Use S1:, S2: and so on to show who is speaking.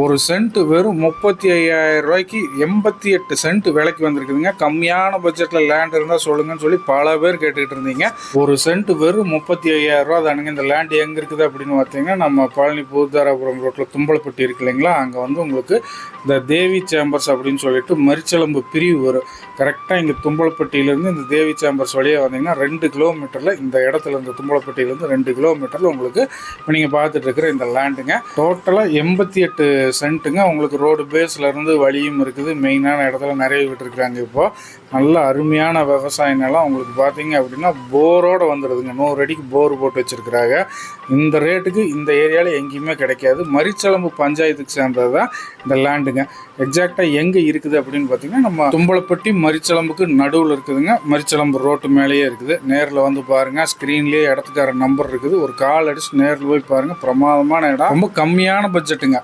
S1: ஒரு சென்ட் வெறும் முப்பத்தி ஐயாயிரம் ரூபாய்க்கு எண்பத்தி எட்டு சென்ட் விலைக்கு வந்திருக்குதுங்க. கம்மியான பட்ஜெட்டில் லேண்ட் இருந்தால் சொல்லுங்கன்னு சொல்லி பல பேர் கேட்டுக்கிட்டு இருந்தீங்க. ஒரு சென்ட் வெறும் முப்பத்தி ஐயாயிரம் ரூபா தானுங்க. இந்த லேண்ட் எங்கே இருக்குது அப்படின்னு பார்த்தீங்கன்னா நம்ம பழனி பூதாராபுரம் ரோட்டில் தும்பலப்பட்டி இருக்கு இல்லைங்களா? அங்கே வந்து உங்களுக்கு இந்த தேவி சேம்பர்ஸ் அப்படின்னு சொல்லிட்டு மரிச்சலம்பு பிரிவு வரும். கரெக்டாக இங்கே தும்பலப்பட்டியிலேருந்து இந்த தேவி சேம்பர்ஸ் வழியாக வந்தீங்கன்னா ரெண்டு கிலோமீட்டரில் இந்த இடத்துல இந்த தும்பலப்பட்டியிலேருந்து ரெண்டு கிலோமீட்டரில் உங்களுக்கு இப்போ நீங்கள் பார்த்துட்டு இருக்கிற இந்த லேண்டுங்க டோட்டலாக எண்பத்தி எட்டு சென்ட்டுங்க. அவங்களுக்கு ரோடு பேஸ்லேருந்து வழியும் இருக்குது. மெயினான இடத்துல நிறைய விட்டுருக்குறாங்க இப்போது நல்ல அருமையான விவசாய நிலம். அவங்களுக்கு பார்த்தீங்க அப்படின்னா போரோடு வந்துடுதுங்க நூறு அடிக்கு போர் போட்டு வச்சிருக்கிறாங்க. இந்த ரேட்டுக்கு இந்த ஏரியாவில் எங்கேயுமே கிடைக்காது. மரிச்சலம்பு பஞ்சாயத்துக்கு சேர்ந்தது தான் இந்த லேண்டுங்க எக்ஸாக்டாக எங்கே இருக்குது அப்படின்னு பார்த்தீங்கன்னா நம்ம தும்பலப்பட்டி மரிச்சலம்புக்கு நடுவில் இருக்குதுங்க. மரிச்சலம்பு ரோட்டு மேலேயே இருக்குது. நேரில் வந்து பாருங்கள் ஸ்க்ரீன்லேயே இடத்துக்கார நம்பர் இருக்குது. ஒரு கால் அடிச்சு நேரில் போய் பாருங்கள் பிரமாதமான இடம். ரொம்ப கம்மியான பட்ஜெட்டுங்க